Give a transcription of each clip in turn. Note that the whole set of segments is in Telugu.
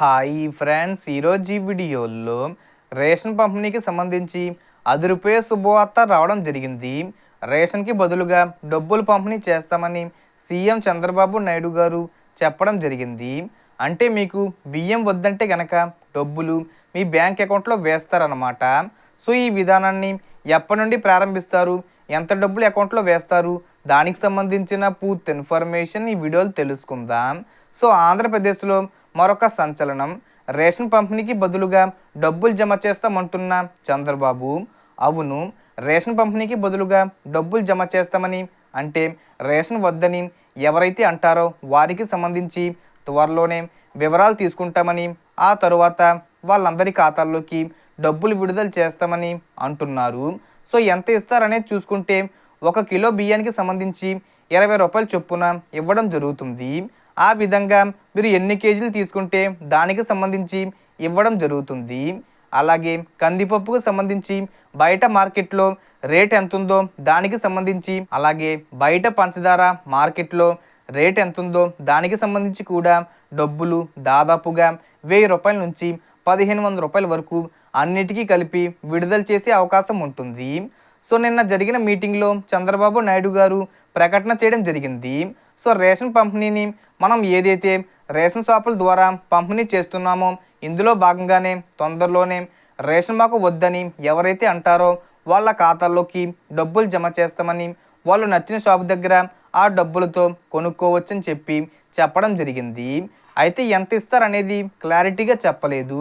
హాయ్ ఫ్రెండ్స్ ఈరోజు ఈ వీడియోలో రేషన్ పంపిణీకి సంబంధించి అది రూపాయ శుభవార్త రావడం జరిగింది. రేషన్కి బదులుగా డబ్బులు పంపిణీ చేస్తామని సీఎం చంద్రబాబు నాయుడు గారు చెప్పడం జరిగింది. అంటే మీకు బియ్యం వద్దంటే గనక డబ్బులు మీ బ్యాంక్ అకౌంట్లో వేస్తారనమాట సో ఈ విధానాన్ని ఎప్పటి నుండి ప్రారంభిస్తారు? ఎంత డబ్బులు అకౌంట్లో వేస్తారు? దానికి సంబంధించిన పూర్తి ఇన్ఫర్మేషన్ ఈ వీడియోలు తెలుసుకుందాం. సో ఆంధ్రప్రదేశ్లో మరొక సంచలనం. రేషన్ పంపిణీకి బదులుగా డబ్బులు జమ చేస్తామంటున్న చంద్రబాబు. అవును రేషన్ పంపిణీకి బదులుగా డబ్బులు జమ చేస్తామని అంటే రేషన్ వద్దని ఎవరైతే అంటారో వారికి సంబంధించి త్వరలోనే వివరాలు తీసుకుంటామని ఆ తరువాత వాళ్ళందరి ఖాతాల్లోకి డబ్బులు విడుదల చేస్తామని అంటున్నారు. సో ఎంత ఇస్తారనేది చూసుకుంటే ఒక కిలో బియ్యానికి సంబంధించి ఇరవై రూపాయల చొప్పున ఇవ్వడం జరుగుతుంది. ఆ విధంగా మీరు ఎన్ని కేజీలు తీసుకుంటే దానికి సంబంధించి ఇవ్వడం జరుగుతుంది. అలాగే కందిపప్పుకు సంబంధించి బయట మార్కెట్లో రేట్ ఎంత ఉందో దానికి సంబంధించి అలాగే బయట పంచదార మార్కెట్లో రేట్ ఎంత ఉందో దానికి సంబంధించి కూడా డబ్బులు దాదాపుగా వెయ్యి రూపాయల నుంచి పదిహేను వందల రూపాయల వరకు అన్నిటికీ కలిపి విడుదల చేసే అవకాశం ఉంటుంది. సో నిన్న జరిగిన మీటింగ్లో చంద్రబాబు నాయుడు గారు ప్రకటన చేయడం జరిగింది. సో రేషన్ పంపిణీని మనం ఏదైతే రేషన్ షాపుల ద్వారా పంపిణీ చేస్తున్నామో ఇందులో భాగంగానే తొందరలోనే రేషన్ మాకు వద్దని ఎవరైతే అంటారో వాళ్ళ ఖాతాల్లోకి డబ్బులు జమ చేస్తామని వాళ్ళు నచ్చిన షాపు దగ్గర ఆ డబ్బులతో కొనుక్కోవచ్చని చెప్పి చెప్పడం జరిగింది. అయితే ఎంత ఇస్తారనేది క్లారిటీగా చెప్పలేదు.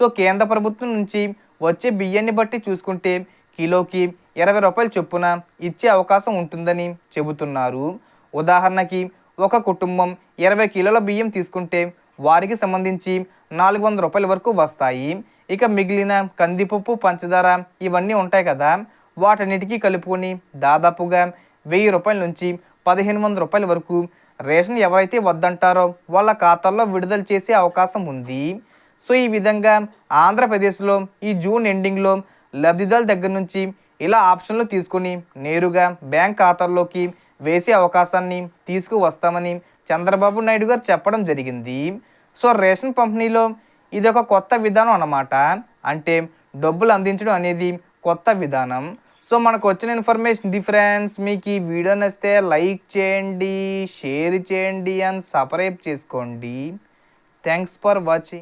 సో కేంద్ర ప్రభుత్వం నుంచి వచ్చే బియ్యాన్ని బట్టి చూసుకుంటే కిలోకి ఇరవై రూపాయలు చొప్పున ఇచ్చే అవకాశం ఉంటుందని చెబుతున్నారు. ఉదాహరణకి ఒక కుటుంబం ఇరవై కిలోల బియ్యం తీసుకుంటే వారికి సంబంధించి నాలుగు వందల రూపాయల వరకు వస్తాయి. ఇక మిగిలిన కందిపప్పు పంచదార ఇవన్నీ ఉంటాయి కదా వాటన్నిటికీ కలుపుకొని దాదాపుగా వెయ్యి రూపాయల నుంచి పదిహేను వందల రూపాయల వరకు రేషన్ ఎవరైతే వద్దంటారో వాళ్ళ ఖాతాల్లో విడుదల చేసే అవకాశం ఉంది. సో ఈ విధంగా ఆంధ్రప్రదేశ్లో ఈ జూన్ ఎండింగ్లో లబ్ధిదారుల దగ్గర నుంచి ఇలా ఆప్షన్లు తీసుకొని నేరుగా బ్యాంక్ ఖాతాల్లోకి వేసే అవకాశాన్ని తీసుకువస్తామని చంద్రబాబు నాయుడు గారు చెప్పడం జరిగింది. సో రేషన్ పంపిణీలో ఇది ఒక కొత్త విధానం అన్నమాట. అంటే డబ్బులు అందించడం అనేది కొత్త విధానం. సో మనకు వచ్చిన ఇన్ఫర్మేషన్ ఇది ఫ్రెండ్స్ మీకు ఈ వీడియో నచ్చితే లైక్ చేయండి షేర్ చేయండి అండ్ సబ్స్క్రైబ్ చేసుకోండి. Thanks for watching.